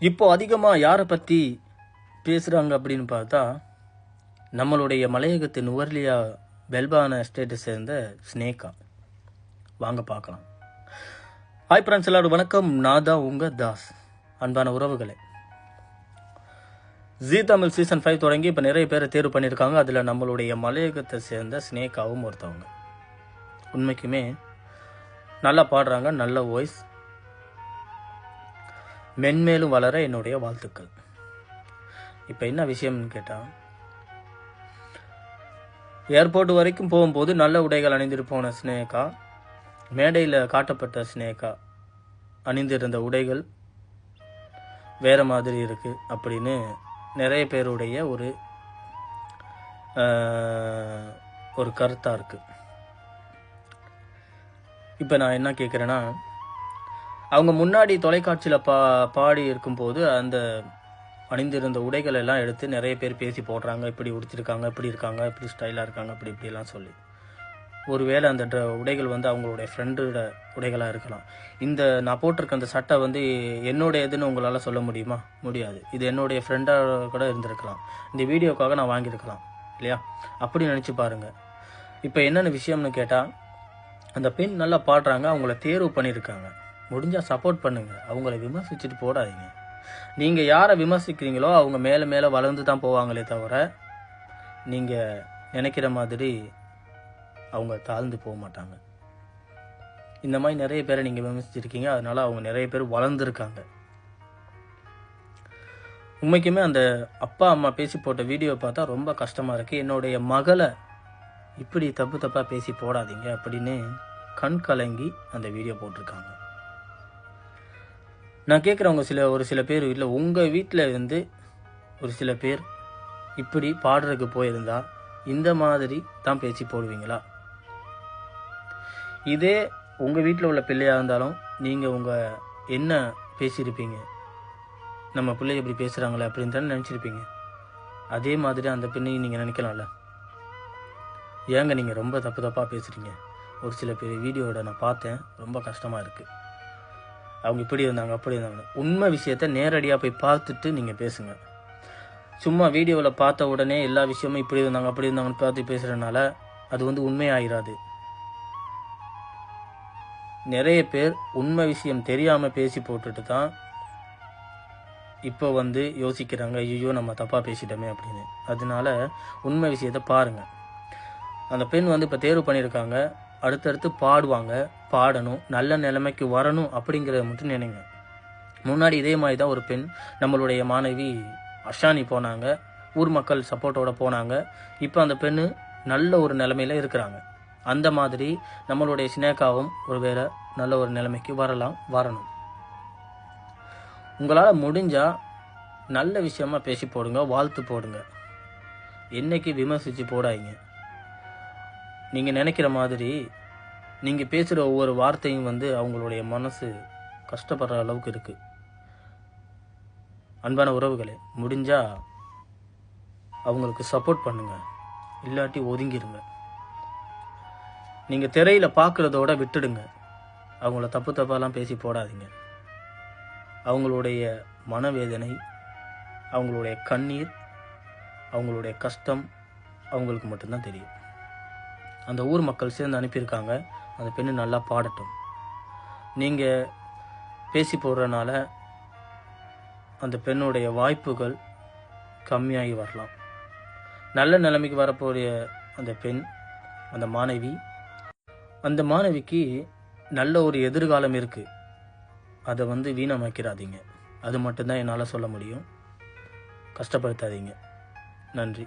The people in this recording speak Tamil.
இப்போ அதிகமாக யாரை பற்றி பேசுகிறாங்க அப்படின்னு பார்த்தா நம்மளுடைய மலையகத்தின் உவர்லியா பெல்பான ஸ்டேட்டை சேர்ந்த ஸ்னேகா. வாங்க பார்க்கலாம். ஹாய் ஃப்ரெண்ட்ஸ் எல்லாரும் வணக்கம். நான் தான் உங்கள் தாஸ். அன்பான உறவுகளை. ஜி தமிழ் சீசன் ஃபைவ் தொடங்கி இப்போ நிறைய பேரை தேர்வு பண்ணியிருக்காங்க. அதில் நம்மளுடைய மலையகத்தை சேர்ந்த ஸ்னேகாவும் ஒருத்தவங்க. உண்மைக்குமே நல்லா பாடுறாங்க நல்ல வாய்ஸ் மென்மேலும் வளர என்னுடைய வாழ்த்துக்கள். இப்போ என்ன விஷயம்னு கேட்டால் ஏர்போர்ட் வரைக்கும் போகும்போது நல்ல உடைகள் அணிந்துட்டு போன ஸ்னேகா மேடையில் காட்டப்பட்ட ஸ்னேகா அணிந்திருந்த உடைகள் வேற மாதிரி இருக்கு அப்படின்னு நிறைய பேருடைய ஒரு ஒரு கருத்தாக இருக்கு. இப்போ நான் என்ன கேட்குறேன்னா அவங்க முன்னாடி தொலைக்காட்சியில் பா பாடி இருக்கும்போது அந்த அணிந்திருந்த உடைகள் எல்லாம் எடுத்து நிறைய பேர் பேசி போடுறாங்க. இப்படி உடுத்திருக்காங்க இப்படி இருக்காங்க இப்படி ஸ்டைலாக இருக்காங்க இப்படி இப்படிலாம் சொல்லி. ஒருவேளை அந்த ட்ர- உடைகள் வந்து அவங்களுடைய ஃப்ரெண்டோட உடைகளாக இருக்கலாம். இந்த நான் போட்டிருக்க அந்த சட்டை வந்து என்னுடையதுன்னு உங்களால் சொல்ல முடியுமா? முடியாது. இது என்னுடைய ஃப்ரெண்டாக கூட இருந்திருக்கலாம். இந்த வீடியோக்காக நான் வாங்கியிருக்கலாம். இல்லையா? அப்படி நினச்சி பாருங்கள் இப்போ என்னென்ன விஷயம்னு கேட்டால் அந்த பெண் நல்லா பாடுறாங்க அவங்கள தேர்வு பண்ணியிருக்காங்க. முடிஞ்சால் சப்போர்ட் பண்ணுங்கள் அவங்கள விமர்சிச்சுட்டு போடாதீங்க. நீங்கள் யாரை விமர்சிக்கிறீங்களோ அவங்க மேலே மேலே வளர்ந்து தான் போவாங்களே தவிர நீங்கள் நினைக்கிற மாதிரி அவங்க தாழ்ந்து போக மாட்டாங்க. இந்த மாதிரி நிறைய பேரை நீங்கள் விமர்சிச்சிருக்கீங்க. அதனால் அவங்க நிறைய பேர் வளர்ந்துருக்காங்க. உண்மைக்குமே அந்த அப்பா அம்மா பேசி போட்ட வீடியோ பார்த்தா ரொம்ப கஷ்டமாக இருக்குது என்னுடைய மகளை இப்படி தப்பு தப்பாக பேசி போடாதீங்க அப்படின்னு கண் கலங்கி அந்த வீடியோ போட்டிருக்காங்க. நான் கேட்குறவங்க சில ஒரு சில பேர் இல்லை உங்கள் வீட்டில் இருந்து ஒரு சில பேர் இப்படி பாடுறதுக்கு போயிருந்தா இந்த மாதிரி தான் பேசி போடுவீங்களா? இதே உங்கள் வீட்டில் உள்ள பிள்ளையாக இருந்தாலும் நீங்கள் உங்கள் என்ன பேசியிருப்பீங்க? நம்ம பிள்ளை எப்படி பேசுகிறாங்களே அப்படின்னு தானே நினச்சிருப்பீங்க. அதே மாதிரி அந்த பெண்ணையும் நீங்கள் நினைக்கலாம்ல? ஏங்க நீங்கள் ரொம்ப தப்பு தப்பாக பேசுகிறீங்க ஒரு சில பேர் வீடியோவோட நான் பார்த்தேன் ரொம்ப கஷ்டமாக இருக்குது அவங்க இப்படி இருந்தாங்க அப்படி இருந்தாங்க உண்மை விஷயத்த நேரடியாக போய் பார்த்துட்டு நீங்கள் பேசுங்க. சும்மா வீடியோவில் பார்த்த உடனே எல்லா விஷயமும் இப்படி இருந்தாங்க அப்படி இருந்தாங்கன்னு பார்த்து பேசுகிறனால அது வந்து உண்மையாயிராது. நிறைய பேர் உண்மை விஷயம் தெரியாமல் பேசி போட்டுட்டு தான் இப்போ வந்து யோசிக்கிறாங்க ஐயோ நம்ம தப்பாக பேசிட்டோமே அப்படின்னு. அதனால உண்மை விஷயத்தை பாருங்கள் அந்த பெண் வந்து இப்போ தேர்வு பண்ணியிருக்காங்க. அடுத்தடுத்து பாடுவாங்க. பாடணும் நல்ல நிலைமைக்கு வரணும் அப்படிங்கிறத மட்டும் நினைங்க. முன்னாடி இதே மாதிரி தான் ஒரு பெண் நம்மளுடைய மாணவி அஷானி போனாங்க. ஊர் மக்கள் சப்போர்ட்டோட போனாங்க. இப்போ அந்த பெண்ணு நல்ல ஒரு நிலைமையில இருக்கிறாங்க. அந்த மாதிரி நம்மளுடைய சினேகாவும் ஒருவேளை நல்ல ஒரு நிலைமைக்கு வரலாம் வரணும். உங்களால் முடிஞ்சால் நல்ல விஷயமா பேசி போடுங்க வாழ்த்து போடுங்க. என்னைக்கு விமர்சித்து போடாதீங்க. நீங்கள் நினைக்கிற மாதிரி நீங்கள் பேசுகிற ஒவ்வொரு வார்த்தையும் வந்து அவங்களுடைய மனசு கஷ்டப்படுற அளவுக்கு இருக்குது அன்பான உறவுகளே முடிஞ்சால் அவங்களுக்கு சப்போர்ட் பண்ணுங்கள் இல்லாட்டி ஒதுங்கிருங்க. நீங்கள் திரையில் பார்க்குறதோட விட்டுடுங்க. அவங்கள தப்பு தப்பாலாம் பேசி போடாதீங்க. அவங்களுடைய மனவேதனை அவங்களுடைய கண்ணீர் அவங்களுடைய கஷ்டம் அவங்களுக்கு மட்டும்தான் தெரியும். அந்த ஊர் மக்கள் சேர்ந்து அனுப்பியிருக்காங்க. அந்த பெண்ணு நல்லா பாடட்டும். நீங்கள் பேசி போடுறனால அந்த பெண்ணுடைய வாய்ப்புகள் கம்மியாகி வரலாம். நல்ல நிலைமைக்கு வரக்கூடிய அந்த பெண் அந்த மாணவி அந்த மாணவிக்கு நல்ல ஒரு எதிர்காலம் இருக்குது அதை வந்து வீணமாக்கிறாதீங்க அது மட்டும்தான் என்னால் சொல்ல முடியும். கஷ்டப்படுத்தாதீங்க. நன்றி.